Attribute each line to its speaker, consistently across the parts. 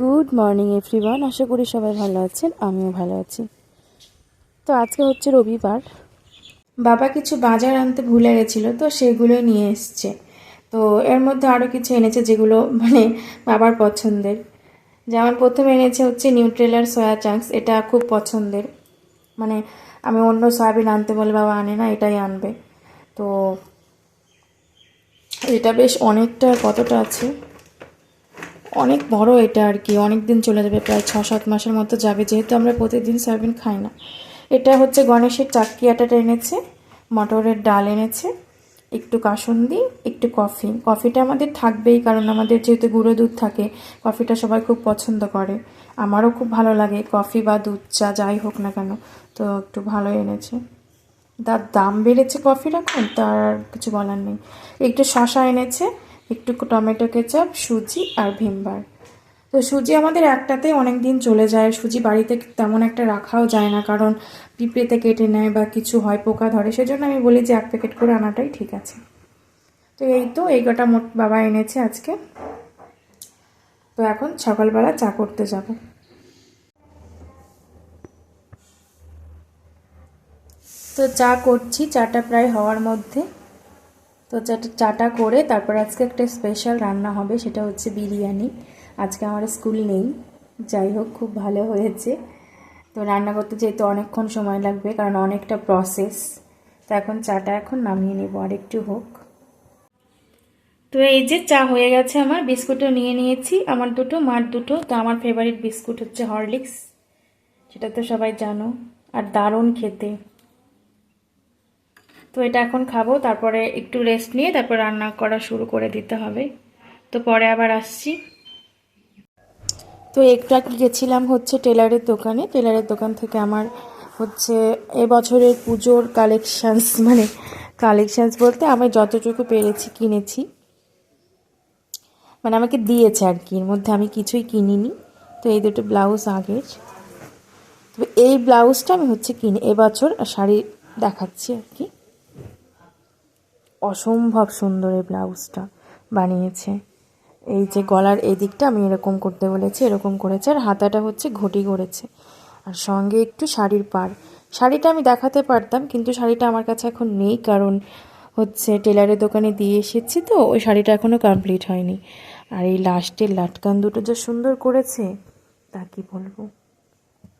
Speaker 1: Good morning everyone আশা করি সবাই ভালো আছেন, আমিও ভালো আছি। তো আজকে হচ্ছে রবিবার। বাবা কিছু বাজার আনতে ভুলে গেছিল, তো সেগুলোই নিয়ে এসছে। তো এর মধ্যে আরও কিছু এনেছে যেগুলো মানে বাবার পছন্দের। যেমন প্রথমে এনেছে হচ্ছে নিউট্রেলার সয়া চাংস এটা খুব পছন্দের। মানে আমি অন্য সয়াবিন আনতে বলে বাবা আনে না, এটাই আনবে। তো এটা বেশ অনেকটা, কতটা আছে? অনেক বড় এটা আর কি অনেক দিন চলে যাবে, প্রায় ছ সাত মাসের মতো যাবে, যেহেতু আমরা প্রতিদিন সয়াবিন খাই না। এটা হচ্ছে গণেশের চাক্কি আটাটা এনেছে, মটরের ডাল এনেছে, একটু কাসুন্দি, একটু কফি। কফিটা আমাদের থাকবেই, কারণ আমাদের যেহেতু গুঁড়ো দুধ থাকে, কফিটা সবাই খুব পছন্দ করে। আমারও খুব ভালো লাগে, কফি বা দুধ চা যাই হোক না কেন, তো একটু ভালো এনেছে। তার দাম বেড়েছে কফির এখন, তার কিছু বলার নেই। একটু শশা এনেছে একটু টমেটো কেচাপ, সুজি আর ভিমবার। তো সুজি আমাদের একটাতে অনেক দিন চলে যায়। সুজি বাড়িতে তেমন একটা রাখাও যায় না, কারণ পিঁপড়েতে কেটে নেয় বা কিছু হয়, পোকা ধরে। সেজন্য আমি বলি যে, এক প্যাকেট করে আনাটাই ঠিক আছে। তো এই তো, এই কটা মোট বাবা এনেছে আজকে। তো এখন সকালবেলা চা করতে যাব। তো চা করছি, চাটা প্রায় হওয়ার মধ্যে। তো চাটা করে তারপর আজকে একটা স্পেশাল রান্না হবে, সেটা হচ্ছে বিরিয়ানি। আজকে আমার স্কুল নেই, যাই হোক, খুব ভালো হয়েছে। তো রান্না করতে যেহেতু অনেকক্ষণ সময় লাগবে, কারণ অনেকটা প্রসেস তো এখন চাটা এখন নামিয়ে নেব, আর একটু হোক। তো এই যে চা হয়ে গেছে আমার, বিস্কুটও নিয়ে নিয়েছি, আমার দুটো, মার দুটো। তো আমার ফেভারিট বিস্কুট হচ্ছে হরলিক্স, সেটা তো সবাই জানো। আর দারুণ খেতে। তো এটা এখন খাব, তারপরে একটু রেস্ট নিয়ে তারপর রান্না করা শুরু করে দিতে হবে। তো পরে আবার আসছি। তো একটু আগে গেছিলাম হচ্ছে টেলারের দোকানে, টেলারের দোকান থেকে আমার হচ্ছে এবছরের পুজোর কালেকশানস মানে কালেকশানস বলতে আমি যতটুকু পেরেছি কিনেছি। মানে আমাকে দিয়েছে আর কি, এর মধ্যে আমি কিছুই কিনিনি। তো এই দুটো ব্লাউজ আগের। তবে এই ব্লাউজটা আমি হচ্ছে কিনে এবছর শাড়ি দেখাচ্ছি আর কি। অসম্ভব সুন্দর এই ব্লাউজটা বানিয়েছে। এই যে গলার এই দিকটা আমি এরকম করতে বলেছি, এরকম করেছে। আর হাতাটা হচ্ছে ঘটি করেছে। আর সঙ্গে একটু শাড়ির পার শাড়িটা আমি দেখাতে পারতাম, কিন্তু শাড়িটা আমার কাছে এখন নেই, কারণ হচ্ছে টেলারের দোকানে দিয়ে এসেছি তো, ওই শাড়িটা এখনও কমপ্লিট হয়নি। আর এই লাস্টের লাটকান দুটো যা সুন্দর করেছে, তা কি বলব?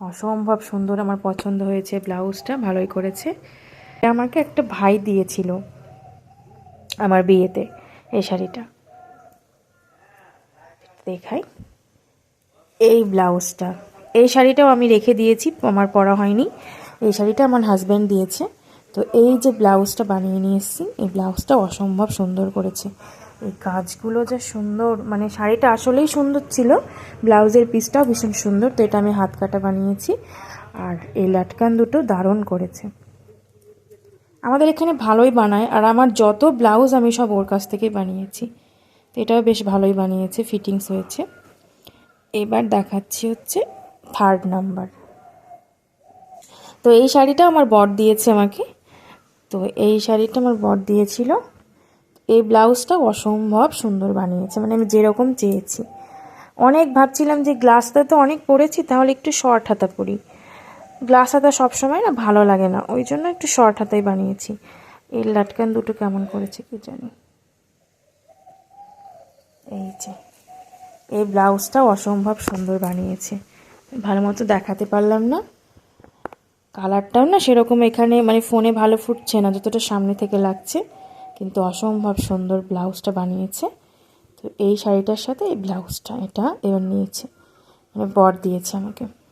Speaker 1: অসম্ভব সুন্দর আমার পছন্দ হয়েছে ব্লাউজটা, ভালোই করেছে। আমাকে একটা ভাই দিয়েছিল আমার বিয়েতে এই শাড়িটা। দেখাই। এই ব্লাউজটা। এই শাড়িটাও আমি রেখে দিয়েছি, আমার পরা হয়নি। এই শাড়িটা আমার হাজব্যান্ড দিয়েছে। তো এই যে ব্লাউজটা বানিয়ে নিয়ে এসেছি, এই ব্লাউজটা অসম্ভব সুন্দর করেছে। এই কাজগুলো যে সুন্দর মানে শাড়িটা আসলেই সুন্দর ছিল, ব্লাউজের পিসটাও ভীষণ সুন্দর, তো এটা আমি হাত কাটা বানিয়েছি। আর এই লাটকান দুটো দারুণ করেছে। আমাদের এখানে ভালোই বানায় আর আমার যত ব্লাউজ আমি সব ওর কাছ থেকেই বানিয়েছি। তো এটাও বেশ ভালোই বানিয়েছে, ফিটিংস হয়েছে। এবার দেখাচ্ছি হচ্ছে থার্ড নাম্বার তো এই শাড়িটা আমার বর দিয়েছে আমাকে। তো এই শাড়িটা আমার বর দিয়েছিল। এই ব্লাউজটা অসম্ভব সুন্দর বানিয়েছে মানে আমি যেরকম চেয়েছি। অনেক ভাবছিলাম যে গ্লাসটা তো অনেক পরেছি, তাহলে একটু শর্ট হাতা পরি। গ্লাস হাতা সবসময় না ভালো লাগে না। ওই জন্য একটু শর্ট হাতাই বানিয়েছি। এই লাটকান দুটো কেমন করেছে কি জানি। এই যে, এই ব্লাউজটাও অসম্ভব সুন্দর বানিয়েছে। ভালো মতো দেখাতে পারলাম না। কালারটাও না সেরকম এখানে মানে ফোনে ভালো ফুটছে না, যতটা সামনে থেকে লাগছে। কিন্তু অসম্ভব সুন্দর ব্লাউজটা বানিয়েছে। তো এই শাড়িটার সাথে এই ব্লাউজটা, এটা এবার নিয়েছে। মানে বর দিয়েছে আমাকে।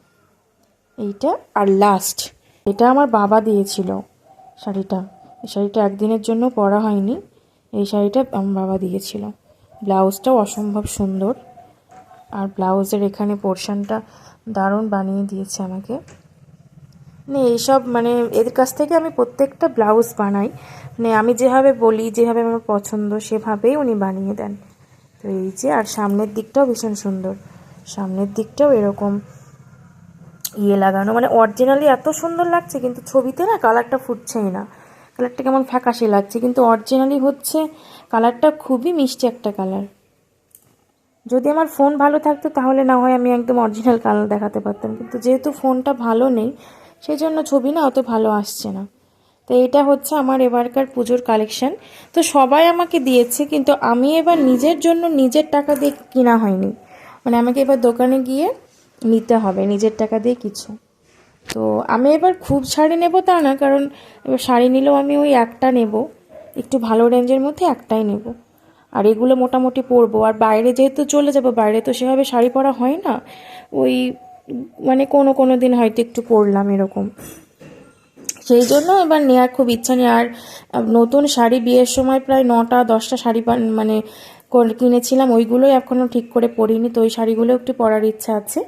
Speaker 1: এইটা আর লাস্ট এটা আমার বাবা দিয়েছিল শাড়িটা। এই শাড়িটা একদিনের জন্য পরা হয়নি, এই শাড়িটা আমার বাবা দিয়েছিল। ব্লাউজটাও অসম্ভব সুন্দর, আর ব্লাউজের এখানে পোর্শনটা দারুণ বানিয়ে দিয়েছে আমাকে। মানে এইসব মানে এদের কাছ থেকে আমি প্রত্যেকটা ব্লাউজ বানাই। মানে আমি যেভাবে বলি, যেভাবে আমার পছন্দ, সেভাবেই উনি বানিয়ে দেন। তো এই যে, আর সামনের দিকটাও ভীষণ সুন্দর। সামনের দিকটাও এরকম ইয়ে লাগানো। মানে অরিজিনালি এত সুন্দর লাগছে, কিন্তু ছবিতে না কালারটা ফুটছেই না। কালারটা কেমন ফ্যাকাশে লাগছে, কিন্তু অরিজিনালি হচ্ছে কালারটা খুবই মিষ্টি একটা কালার যদি আমার ফোন ভালো থাকতো, তাহলে না হয় আমি একদম অরিজিনাল কালার দেখাতে পারতাম। কিন্তু যেহেতু ফোনটা ভালো নেই সেই জন্য ছবি না অত ভালো আসছে না। তো এটা হচ্ছে আমার এবারকার পুজোর কালেকশন তো সবাই আমাকে দিয়েছে, কিন্তু আমি এবার নিজের জন্য নিজের টাকা দিয়ে কিনা হয়নি। মানে আমাকে এবার দোকানে গিয়ে নিতে হবে, নিজের টাকা দিয়ে কিছু। তো আমি এবার খুব শাড়ি নেব তা না, কারণ এবার শাড়ি নিলেও আমি ওই একটা নেব, একটু ভালো রেঞ্জের মধ্যে একটাই নেব। আর এগুলো মোটামুটি পরবো, আর বাইরে যেহেতু চলে যাব, বাইরে তো সেভাবে শাড়ি পরা হয় না, ওই মানে কোনো কোনো দিন হয়তো একটু পরলাম এরকম। সেই জন্য এবার নেওয়ার খুব ইচ্ছা নেই, আর নতুন শাড়ি বিয়ের সময় প্রায় নটা দশটা শাড়ি মানে কিনেছিলাম, ওইগুলোই এখনও ঠিক করে পরিনি। তো ওই শাড়িগুলো একটু পরার ইচ্ছা আছে।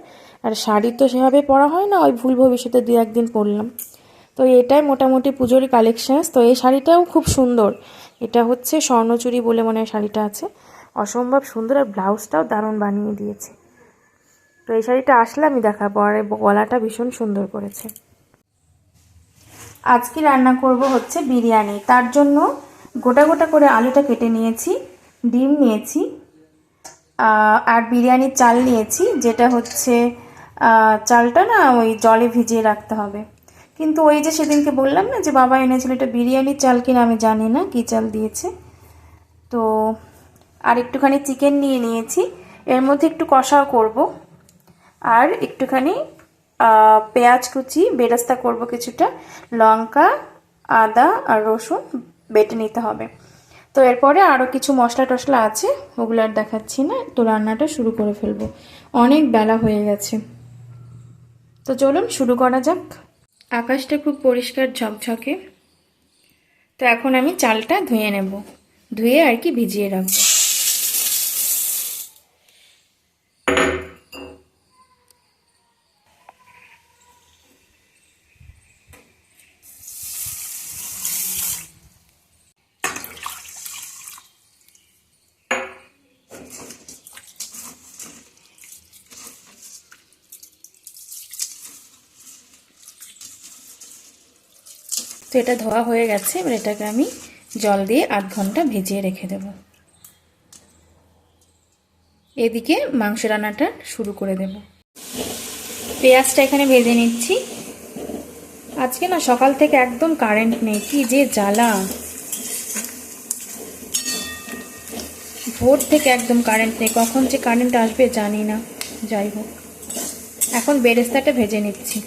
Speaker 1: আর শাড়ি তো সেভাবে পরা হয় না, ওই ভুল ভবিষ্যতে দু একদিন পরলাম। তো এটাই মোটামুটি পুজোর কালেকশানস তো এই শাড়িটাও খুব সুন্দর। এটা হচ্ছে স্বর্ণচুরি বলে মনে হয় শাড়িটা আছে। অসম্ভব সুন্দর আর ব্লাউজটাও দারুণ বানিয়ে দিয়েছে। তো এই শাড়িটা আসলে আমি দেখাবো আর গলাটা ভীষণ সুন্দর করেছে। আজকে রান্না করব হচ্ছে বিরিয়ানি। তার জন্য গোটা গোটা করে আলুটা কেটে নিয়েছি। ডিম নিয়েছি আর বিরিয়ানির চাল নিয়েছি, যেটা হচ্ছে চালটা না ওই জলে ভিজিয়ে রাখতে হবে। কিন্তু ওই যে সেদিনকে বললাম না যে বাবা এনেছিল এটা বিরিয়ানির চাল কিনা আমি জানি না কী চাল দিয়েছে। তো আর একটুখানি চিকেন নিয়ে নিয়েছি, এর মধ্যে একটু কষাও করব। আর একটুখানি পেঁয়াজ কুচি, বেরাস্তা করব কিছুটা, লঙ্কা, আদা আর রসুন বেটে নিতে হবে। তো এরপরে আরও কিছু মশলা টশলা আছে, ওগুলো আর দেখাচ্ছি না। তো রান্নাটা শুরু করে ফেলব। অনেক বেলা হয়ে গেছে। তো চলুন শুরু করা যাক। আকাশটা খুব পরিষ্কার ঝকঝকে। তো এখন আমি চালটা ধুয়ে নেব। ধুয়ে আর কি ভিজিয়ে রাখব। তো এটা ধোয়া হয়ে গেছে, এবার এটাকে আমি জল দিয়ে আধ ঘণ্টা ভিজিয়ে রেখে দেব। এদিকে মাংস রান্নাটা শুরু করে দেব। পেঁয়াজটা এখানে ভেজে নিচ্ছি। আজকে না সকাল থেকে একদম কারেন্ট নেই, কি যে জ্বালা। ভোর থেকে একদম কারেন্ট নেই, কখন যে কারেন্ট আসবে জানি না, যাই হোক। এখন বেরেস্তাটা ভেজে নিচ্ছি।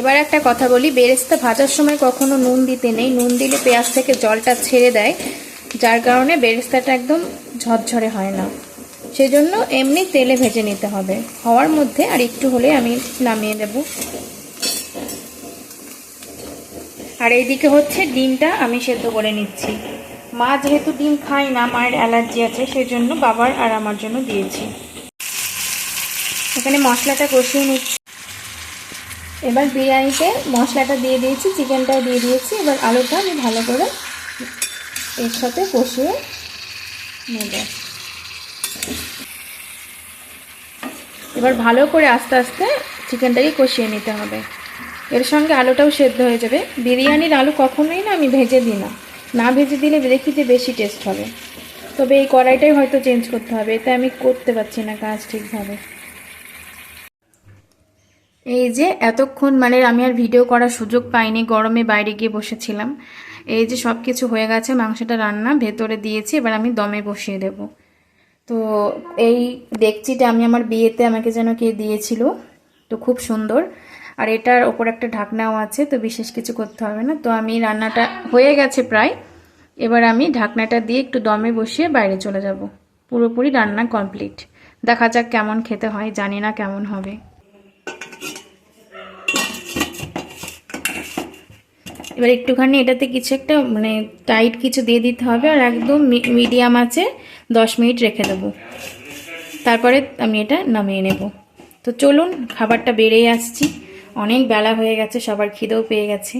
Speaker 1: এবার একটা কথা বলি, বেরেস্তা ভাজার সময় কখনো নুন দিতে নেই। নুন দিলে পেঁয়াজ থেকে জলটা ছেড়ে দেয়, যার কারণে বেরেস্তাটা একদম ঝরঝরে হয় না। সেজন্য এমনি তেলে ভেজে নিতে হবে। হওয়ার মধ্যে আর একটু হলে আমি নামিয়ে দেব আর এইদিকে হচ্ছে ডিমটা আমি সেদ্ধ করে নিচ্ছি। মা যেহেতু ডিম খায় না, মায়ের অ্যালার্জি আছে সেই জন্য বাবার আর আমার জন্য দিয়েছি। এখানে মশলাটা কষিয়ে নিচ্ছি। এবার বিরিয়ানিতে মশলাটা দিয়ে দিয়েছি, চিকেনটাও দিয়ে দিয়েছি। এবার আলুটা আমি ভালো করে এর সাথে কষিয়ে নেব। এবার ভালো করে আস্তে আস্তে চিকেনটাকে কষিয়ে নিতে হবে। এর সঙ্গে আলুটাও সেদ্ধ হয়ে যাবে। বিরিয়ানির আলু কখনোই না আমি ভেজে দিই না। না ভেজে দিলে দেখি যে বেশি টেস্ট হবে। তবে এই কড়াইটাই হয়তো চেঞ্জ করতে হবে। এতে আমি করতে পারছি না কাজ ঠিকভাবে। এই যে এতক্ষণ মানে আমি আর ভিডিও করার সুযোগ পাইনি, গরমে বাইরে গিয়ে বসেছিলাম। এই যে সব কিছু হয়ে গেছে, মাংসটা রান্না ভেতরে দিয়েছি, এবার আমি দমে বসিয়ে দেব। তো এই ডেকচিটা আমি আমার বিয়েতে আমাকে যেন কে দিয়েছিল, তো খুব সুন্দর। আর এটার ওপর একটা ঢাকনাও আছে, তো বিশেষ কিছু করতে হবে না। তো আমি রান্নাটা হয়ে গেছে প্রায়। এবার আমি ঢাকনাটা দিয়ে একটু দমে বসিয়ে বাইরে চলে যাব। পুরোপুরি রান্না কমপ্লিট। দেখা যাক কেমন খেতে হয়, জানি না কেমন হবে। এবার একটুখানি এটাতে কিছু একটা মানে টাইট কিছু দিয়ে দিতে হবে আর একদম মিডিয়াম আছে, দশ মিনিট রেখে দেবো। তারপরে আমি এটা নামিয়ে নেব। তো চলুন, খাবারটা বেড়েই আসছি। অনেক বেলা হয়ে গেছে, সবার খিদেও পেয়ে গেছে।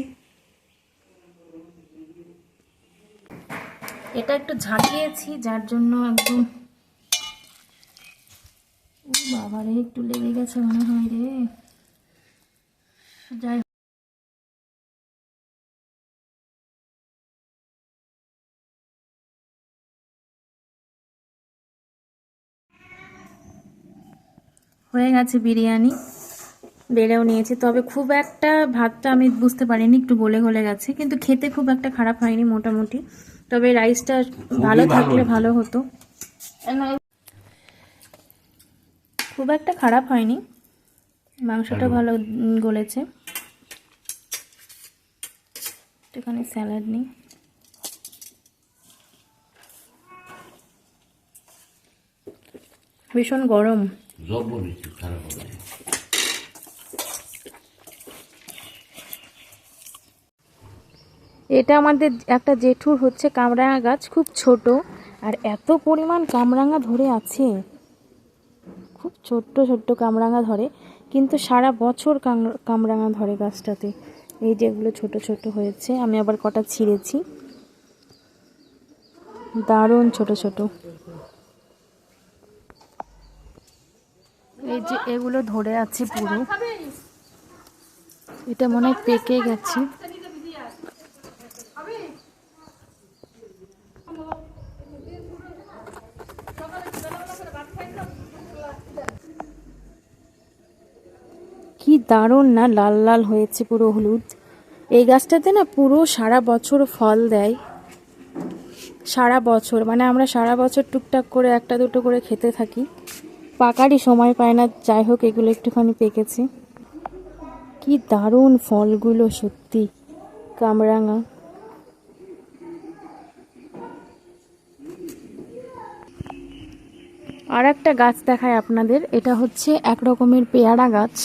Speaker 1: এটা একটু ঝাঁকিয়েছি, যার জন্য একদম বাবারে, একটু লেগে গেছে মনে হয় রে। যাই হয়ে গেছে বিরিয়ানি। বেড়েও নিয়েছি। তবে খুব একটা ভাতটা আমি বুঝতে পারিনি একটু গলে গলে গেছে। কিন্তু খেতে খুব একটা খারাপ হয়নি মোটামুটি। তবে রাইসটা ভালো থাকলে ভালো হতো। খুব একটা খারাপ হয়নি। মাংসটা ভালো গলেছে। একটুখানি স্যালাড নেই। ভীষণ গরম।
Speaker 2: খারাপ হবে
Speaker 1: এটা আমাদের একটা জেঠুর হচ্ছে কামরাঙা গাছ, খুব ছোট, আর এত পরিমাণ কামরাঙা ধরে আছে। খুব ছোট্ট ছোট্ট কামরাঙা ধরে, কিন্তু সারা বছর কামরাঙা ধরে গাছটাতে। এই যেগুলো ছোট ছোট হয়েছে, আমি আবার কটা ছিঁড়েছি। দারুণ ছোট ছোট। যে এগুলো ধরে আছে পুরো। এটা মনে হয় পেকে গেছে। কি দারুণ না, লাল লাল হয়েছে পুরো হলুদ। এই গাছটাতে না পুরো সারা বছর ফল দেয়। সারা বছর মানে আমরা সারা বছর টুকটাক করে একটা দুটো করে খেতে থাকি। পাকারই সময় পায় না। যাই হোক, এগুলো একটুখানি পেকেছে। কি দারুণ ফলগুলো সত্যি, কামরাঙা। আর একটা গাছ দেখায় আপনাদের, এটা হচ্ছে এক রকমের পেয়ারা গাছ।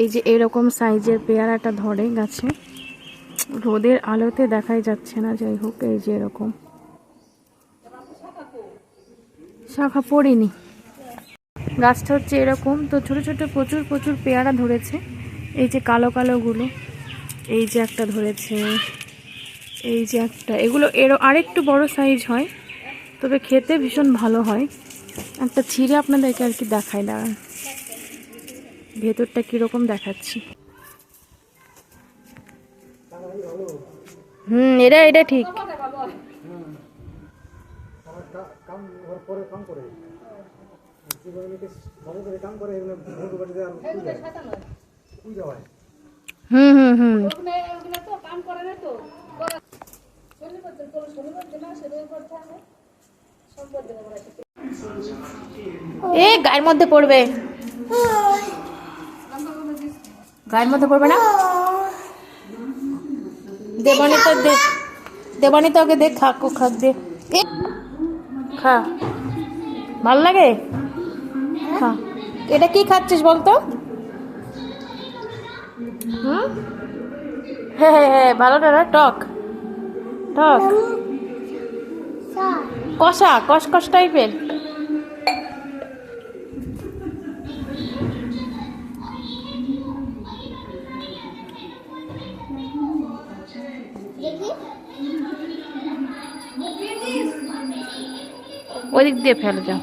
Speaker 1: এই যে এরকম সাইজের পেয়ারাটা ধরে গাছে। রোদের আলোতে দেখাই যাচ্ছে না, যাই হোক, এই যে এরকম। শাখা পড়িনি। গাছটা হচ্ছে এরকম। তো ছোট ছোট প্রচুর প্রচুর পেয়ারা ধরেছে। এই যে কালো কালোগুলো এই যে একটা ধরেছে, এই যে একটা। এগুলো এর আরেকটু বড় সাইজ হয়, তবে খেতে ভীষণ ভালো হয়। একটা ছিঁড়ে আপনাদেরকে আর কি দেখায় দাঁড়ান। ভেতরটা কীরকম দেখাচ্ছি। হুম, এটা এটা ঠিক।
Speaker 3: পরে কাম করে জীবনীকে ভালো করে কাম করে এগুলো ভোট বাড়িতে আর পূজা। হয়।
Speaker 1: হুম হুম হুম। এ গায়ের মধ্যে পড়বে। গায়ের মধ্যে পড়বে না? দেবানি তো দেবানি তো ওকে দেখ খাক খাক দে খা। ভালো লাগে? খা। এটা কি খাচ্ছিস বলতো? হুম? হ্যাঁ হ্যাঁ হ্যাঁ ভালো না টক। টক। কষা কষ কষ ওদিক দিয়ে ফেলে যাও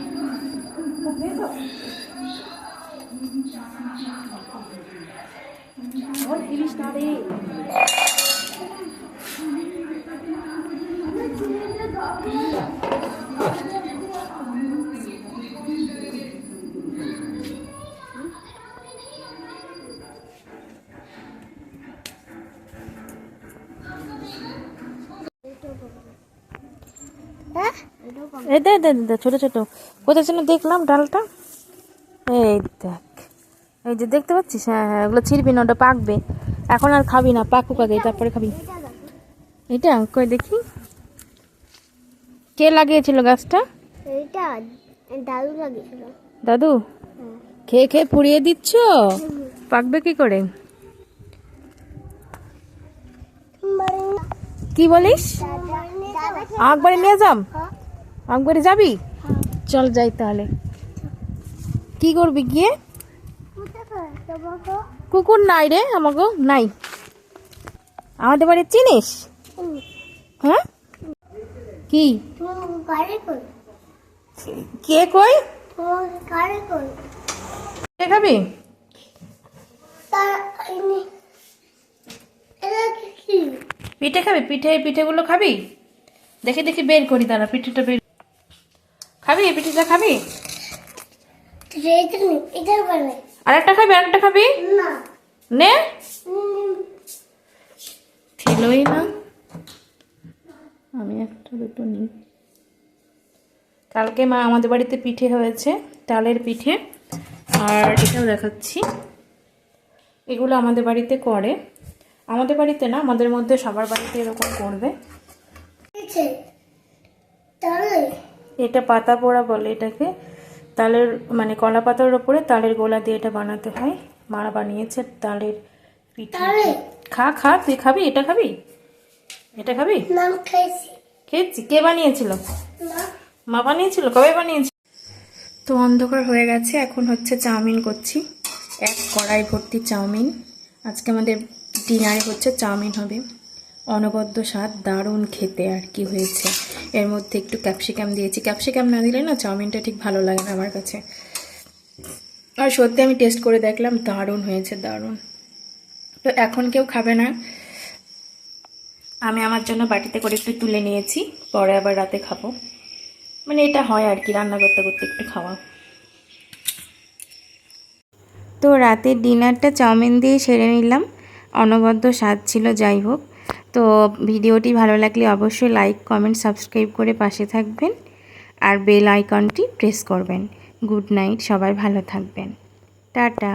Speaker 1: এই দে দে দে ছোট ছোট। কোথায় যেন দেখলাম ডালটা? এই দেখ। এই যে দেখতে পাচ্ছিস? হ্যাঁ হ্যাঁ ওগুলো ছিঁড়বি না ওটা পাকবে। এখন আর খাবি না পাকুক আগে তারপরে খাবি। এটা কই দেখি। কে লাগিয়েছিল গাছটা?
Speaker 4: এইটা দাদু লাগিয়েছিল।
Speaker 1: দাদু? খেয়ে খেয়ে পুড়িয়ে দিচ্ছ? পাকবে কি করে? কি বলিস? আকবারে নিয়ে যাম? আকবারে যাবি? চল যাই তাহলে। কি করবি গিয়ে? কুকুর নাই রে আমাকে নাই। আমাদের বাড়ি চিনিস? হ্যাঁ? কি? কে কই? কে খাবি?
Speaker 4: তার
Speaker 1: পিঠে খাবি? পিঠে পিঠেগুলো খাবি? দেখি দেখি বের করি দাঁড়া পিঠেটা বের খাবি? পিঠিটা খাবি?
Speaker 4: এটা নেই এটা বানাই
Speaker 1: আরেকটা খাবি আরেকটা খাবি?
Speaker 4: না।
Speaker 1: নে।
Speaker 4: উম,
Speaker 1: ছিলই না। আমি একটা দুটো নিই। কালকে মা আমাদের বাড়িতে পিঠে হয়েছে তালের পিঠে। আর এটাও দেখাচ্ছি। এগুলো আমাদের বাড়িতে করে। আমাদের বাড়িতে না আমাদের মধ্যে সবার বাড়িতে এরকম করবে। এটা পাতা পোড়া বলে এটাকে। তালের মানে কলা পাতার ওপরে তালের গোলা দিয়ে এটা বানাতে হয়। মা বানিয়েছে তালের পিঠে। খা খা তুই খাবি? এটা খাবি? এটা খাবি?
Speaker 4: নাম খাইছি
Speaker 1: খেয়েছি। কে বানিয়েছিল? মা বানিয়েছিল? কবে বানিয়েছিল? তো অন্ধকার হয়ে গেছে এখন হচ্ছে চাউমিন করছি। এক কড়াই ভর্তি চাউমিন। আজকে আমাদের ডিনারে হচ্ছে চাউমিন হবে। অনবদ্য স্বাদ দারুণ খেতে আর কি হয়েছে। এর মধ্যে একটু ক্যাপসিকাম দিয়েছি। ক্যাপসিকাম না দিলে না চাউমিনটা ঠিক ভালো লাগে না আমার কাছে। আর সত্যি আমি টেস্ট করে দেখলাম, দারুণ হয়েছে, দারুণ। তো এখন কেউ খাবে না। আমি আমার জন্য বাটিতে করে একটু তুলে নিয়েছি, পরে আবার রাতে খাব। মানে এটা হয় আর কি, রান্না করতে করতে একটু খাওয়া। তো রাতের ডিনারটা চাউমিন দিয়ে সেরে নিলাম। অনবদ্য স্বাদ ছিল, যাই হোক। তো ভিডিওটি ভালো লাগলে অবশ্যই লাইক, কমেন্ট, সাবস্ক্রাইব করে পাশে থাকবেন আর বেল আইকনটি প্রেস করবেন। গুড নাইট, সবাই ভালো থাকবেন। টাটা।